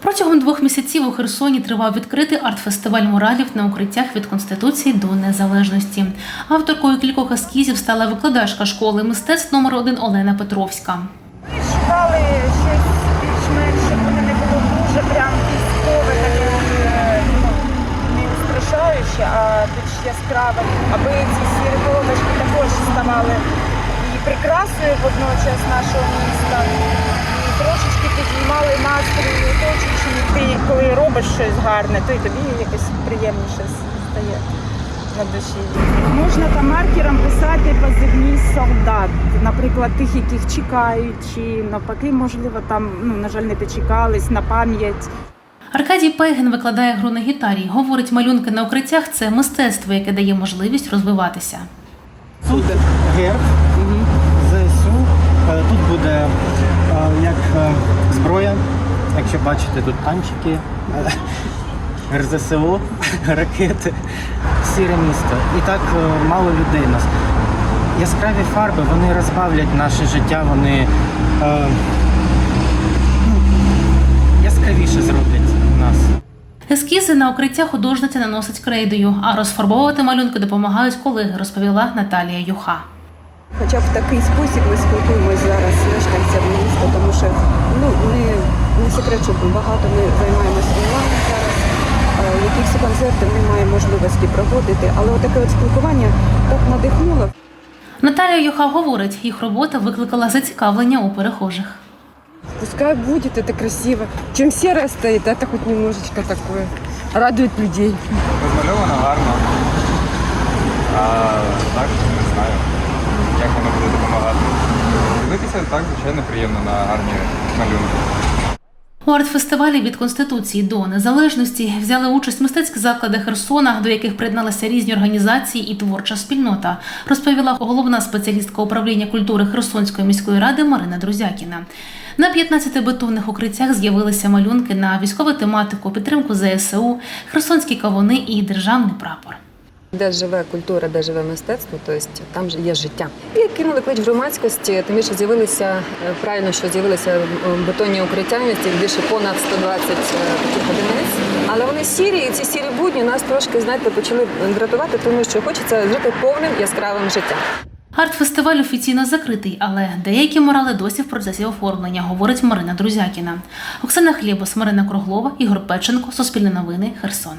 Протягом двох місяців у Херсоні тривав відкритий арт-фестиваль муралів на укриттях від Конституції до незалежності. Авторкою кількох ескізів стала викладачка школи мистецтв номер 1 Олена Петровська. Ми шукали щось більш-менш, щоб воно не було дуже прям військове, таке е, ну, не устрашаюче, а більш яскраве, аби ці сірі полоточки також ставали і прикрасою водночас нашого міста. І трошечки підіймали настрій оточуючим. Ти коли робиш щось гарне, то й тобі якось приємніше стає на душі. Можна там маркером писати позивні солдат, наприклад, тих, яких чекають, чи навпаки, можливо, там, ну, на жаль, не дочекались на пам'ять. Аркадій Пейгін викладає гру на гітарі. Говорить, малюнки на укриттях це мистецтво, яке дає можливість розвиватися. Тут герб ЗСУ. Е, Тут буде е, зброя. Якщо бачите, тут танчики, е, РЗСО, ракети, сіре місто. І так е, мало людей у нас. Яскраві фарби вони розбавлять наше життя, вони е, ну, яскравіше зроблять нас. Ескізи на укриття художниця наносить крейдою, а розфарбовувати малюнки допомагають колеги, розповіла Наталія Юха. Хоча б в такий спосіб ми спілкуємось зараз з мешканцями міста, тому що ну не, не секрет, що багато ми займаємося онлайн зараз. е, Якісь концерти немає можливості проводити, але отаке от спілкування так надихнуло. Наталія Юха говорить, їх робота викликала зацікавлення у перехожих. Пускай будет это красиво. Чем серое стоит, это хоть немножечко такое. Радует людей. Розмальовано гарно. А так не знаю, як воно буде допомагати. Дивитися так, звичайно, приємно на гарні малюнки. У арт-фестивалі від Конституції до незалежності взяли участь мистецькі заклади Херсона, до яких приєдналися різні організації і творча спільнота, розповіла головна спеціалістка управління культури Херсонської міської ради Марина Друзякіна. На 15 бетонних укриттях з'явилися малюнки на військову тематику, підтримку ЗСУ, херсонські кавуни і державний прапор. Де живе культура, де живе мистецтво, тобто там є життя. І кинули клич громадськості, тим більше з'явилися е, правильно, що з'явилися е, бетонні укриття, місті більше понад 120 е, таких одиниць. Але вони сірі, і ці сірі будні нас трошки знаєте почали дратувати, тому що хочеться жити повним яскравим життям. Арт-фестиваль офіційно закритий, але деякі морали досі в процесі оформлення, говорить Марина Друзякіна. Оксана Хлєбос, Марина Круглова, Ігор Печенко, Суспільне новини, Херсон.